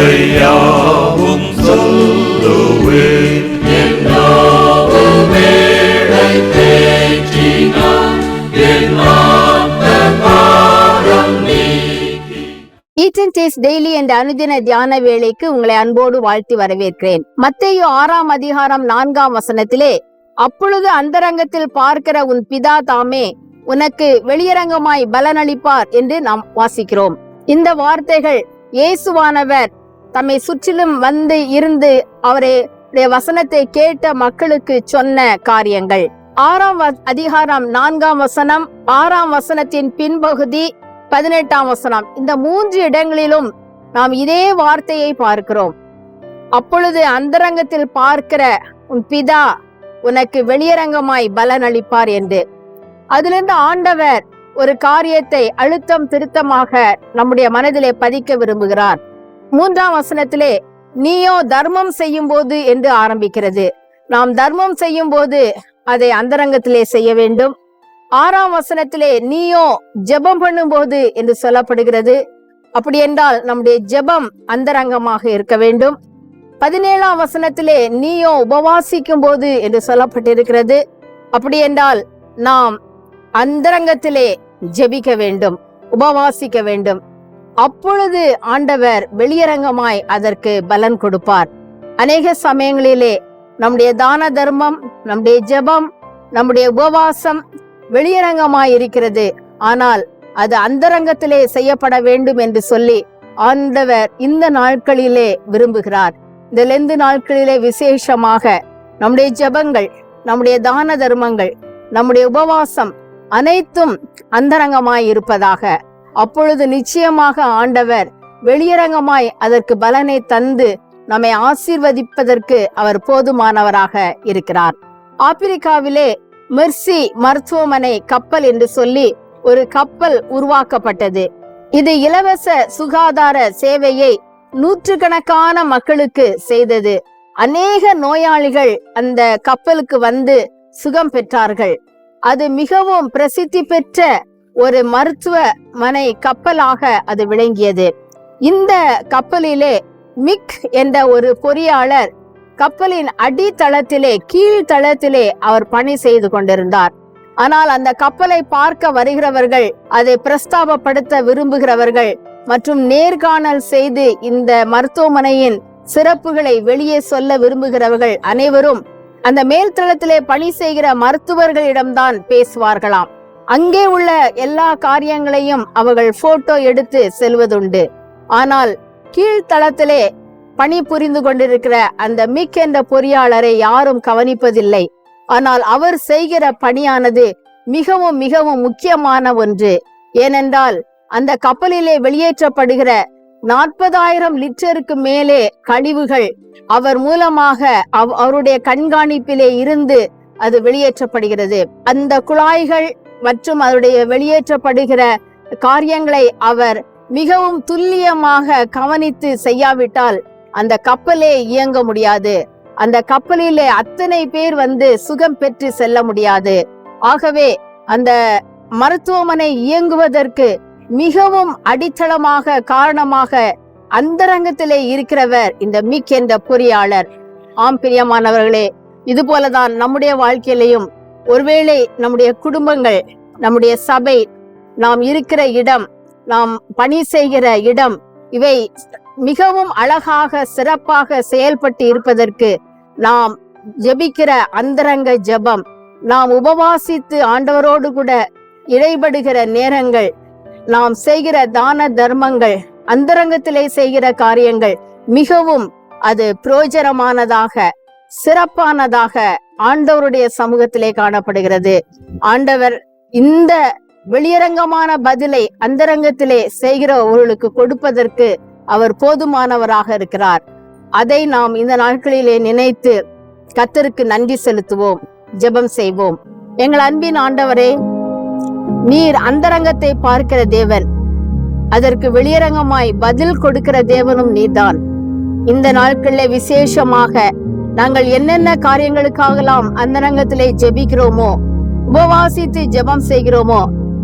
ஆசையாவும் சொல்லுவேன் என் வேளை தேற்றினான் என் taste daily என்ற அனுதின தியான வேலைக்கு உங்களை அன்போடு வாழ்த்தி வரவேற்கிறேன். மத்தையோ ஆறாம் அதிகாரம் நான்காம் வசனத்திலே அப்பொழுது அந்தரங்கத்தில் பார்க்கிற உன் பிதா தாமே உனக்கு வெளியரங்கமாய் பலனளிப்பார் என்று நாம் வாசிக்கிறோம். இந்த வார்த்தைகள் இயேசுவானவர் தம்மை சுற்றிலும் வந்து இருந்து அவருடைய வசனத்தை கேட்ட மக்களுக்கு சொன்ன காரியங்கள். ஆறாம் வ- அதிகாரம் நான்காம் வசனம் ஆறாம் வசனத்தின் பின்பகுதி பதினெட்டாம் வசனம். இந்த மூன்று இடங்களிலும் நாம் இதே வார்த்தையை பார்க்கிறோம். அப்பொழுது அந்தரங்கத்தில் பார்க்கிற உன் பிதா உனக்கு வெளியரங்கமாய் பலன் அளிப்பார் என்று. அதிலிருந்து ஆண்டவர் ஒரு காரியத்தை அழுத்தம் திருத்தமாக நம்முடைய மனதிலே பதிக்க விரும்புகிறார். மூன்றாம் வசனத்திலே நீயோ தர்மம் செய்யும் போது என்று ஆரம்பிக்கிறது. நாம் தர்மம் செய்யும் போது அதை அந்தரங்கத்திலே செய்ய வேண்டும். ஆறாம் வசனத்திலே நீயோ ஜெபம் பண்ணும்போது என்று சொல்லப்படுகிறது. அப்படி என்றால் நம்முடைய ஜெபம் அந்தரங்கமாக இருக்க வேண்டும். பதினேழாம் வசனத்திலே நீயோ உபவாசிக்கும் போது என்று சொல்லப்பட்டிருக்கிறது. அப்படி என்றால் நாம் அந்தரங்கத்திலே ஜெபிக்க வேண்டும் உபவாசிக்க வேண்டும். அப்பொழுது ஆண்டவர் வெளியரங்கமாய் அதற்கு பலன் கொடுப்பார். அநேக சமயங்களிலே நம்முடைய தான தர்மம் நம்முடைய ஜெபம் நம்முடைய உபவாசம் வெளியரங்கமாய் இருக்கிறது. ஆனால் அது அந்தரங்கத்திலே செய்யப்பட வேண்டும் என்று சொல்லி ஆண்டவர் இந்த நாட்களிலே விரும்புகிறார். இந்த லெந்து நாட்களிலே விசேஷமாக நம்முடைய ஜெபங்கள் நம்முடைய தான தர்மங்கள் நம்முடைய உபவாசம் அனைத்தும் அந்தரங்கமாய் இருப்பதாக அப்பொழுது நிச்சயமாக ஆண்டவர் வெளியரங்கமாய் அதற்கு பலனை தந்து நம்மை ஆசீர்வதிப்பதற்கு அவர் போதுமானவராக இருக்கிறார். ஆப்பிரிக்காவிலே மெர்சி மருத்துவமனை கப்பல் என்று சொல்லி ஒரு கப்பல் உருவாக்கப்பட்டது. இது இலவச சுகாதார சேவையை நூற்றுக்கணக்கான மக்களுக்கு செய்தது. அநேக நோயாளிகள் அந்த கப்பலுக்கு வந்து சுகம் பெற்றார்கள். அது மிகவும் பிரசித்தி பெற்ற ஒரு மருத்துவ மனை கப்பலாக அது விளங்கியது. இந்த கப்பலிலே மிக் என்ற ஒரு பொறியாளர் கப்பலின் அடித்தளத்திலே கீழ்த்தளத்திலே அவர் பணி செய்து கொண்டிருந்தார். ஆனால் அந்த கப்பலை பார்க்க வருகிறவர்கள் அதை பிரஸ்தாபப்படுத்த விரும்புகிறவர்கள் மற்றும் நேர்காணல் செய்து இந்த மருத்துவமனையின் சிறப்புகளை வெளியே சொல்ல விரும்புகிறவர்கள் அனைவரும் அந்த மேல்தளத்திலே பணி செய்கிற மருத்துவர்களிடம்தான் பேசுவார்களாம். அங்கே உள்ள எல்லா காரியங்களையும் அவர்கள் போட்டோ எடுத்து செல்வதுண்டு. ஆனால் கீழ்த்தளத்திலே பணி புரிந்து கொண்டிருக்கிற அந்த மிக் என்ற பொறியாளரை யாரும் கவனிப்பதில்லை. ஆனால் அவர் செய்கிற பணியானது மிகவும் மிகவும் முக்கியமான ஒன்று. ஏனென்றால் அந்த கப்பலிலே வெளியேற்றப்படுகிற நாற்பதாயிரம் லிட்டருக்கு மேலே கழிவுகள் அவர் மூலமாக அவ்- அவருடைய கண்காணிப்பிலே இருந்து அது வெளியேற்றப்படுகிறது. அந்த குழாய்கள் மற்றும் அதனுடைய வெளியேற்றப்படுகிற காரியங்களை அவர் மிகவும் துல்லியமாக கவனித்து செய்யாவிட்டால் அந்த கப்பலே இயங்க முடியாது. அந்த கப்பலிலே அத்தனை பேர் வந்து சுகம் பெற்று செல்ல முடியாது. ஆகவே அந்த மருத்துவமனை இயங்குவதற்கு மிகவும் அடித்தளமாக காரணமாக அந்தரங்கத்திலே இருக்கிறவர் இந்த மிக் என்ற பொறியாளர். ஆம் பிரியமானவர்களே இது போலதான் நம்முடைய வாழ்க்கையிலையும் ஒருவேளை நம்முடைய குடும்பங்கள் நம்முடைய சபை நாம் இருக்கிற இடம் நாம் பணி செய்கிற இடம் இவை மிகவும் அழகாக சிறப்பாக செயல்பட்டு இருப்பதற்கு நாம் ஜெபிக்கிற அந்தரங்க ஜெபம் நாம் உபவாசித்து ஆண்டவரோடு கூட இடைபடுகிற நேரங்கள் நாம் செய்கிற தான தர்மங்கள் அந்தரங்கத்திலே செய்கிற காரியங்கள் மிகவும் அது பிரயோஜனமானதாக சிறப்பானதாக ஆண்டவருடைய சமூகத்திலே காணப்படுகிறது. ஆண்டவர் இந்த வெளியரங்கமான பதிலை அந்தரங்கத்திலே செய்கிறவர்களுக்கு கொடுப்பதற்கு அவர் போதுமானவராக இருக்கிறார். அதை நாம் இந்த நாட்களிலே நினைத்து கத்தருக்கு நன்றி செலுத்துவோம் ஜெபம் செய்வோம். எங்கள் அன்பின் ஆண்டவரே நீர் அந்தரங்கத்தை பார்க்கிற தேவன் அதற்கு வெளியரங்கமாய் பதில் கொடுக்கிற தேவனும் நீர்தான் இந்த நாட்களில் விசேஷமாக நாங்கள் என்னென்ன காரியங்களுக்காகலாம் அந்தரங்கத்திலே ஜெபிக்கிறோமோ உபவாசித்து ஜெபம் செய்கிறோமோ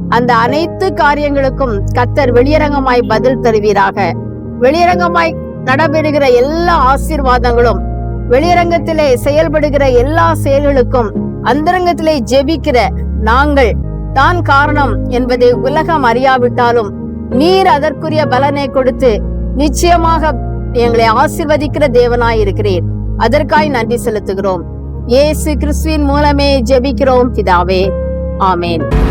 அந்த அனைத்து காரியங்களுக்கும் கத்தர் வெளியரங்கமாய் பதில் தருவீராக. வெளியரங்கமாய் நடைபெறுகிற எல்லா ஆசீர்வாதங்களும் வெளியரங்கத்திலே செயல்படுகிற எல்லா செயல்களுக்கும் அந்தரங்கத்திலே ஜெபிக்கிற நாங்கள் தான் காரணம் என்பதை உலகம் அறியாவிட்டாலும் நீர் அதற்குரிய பலனை கொடுத்து நிச்சயமாக எங்களை ஆசிர்வதிக்கிற தேவனாய் இருக்கிறீர் அதற்காய் நன்றி செலுத்துகிறோம். இயேசு கிறிஸ்துவின் மூலமே ஜெபிக்கிறோம் பிதாவே. ஆமேன்.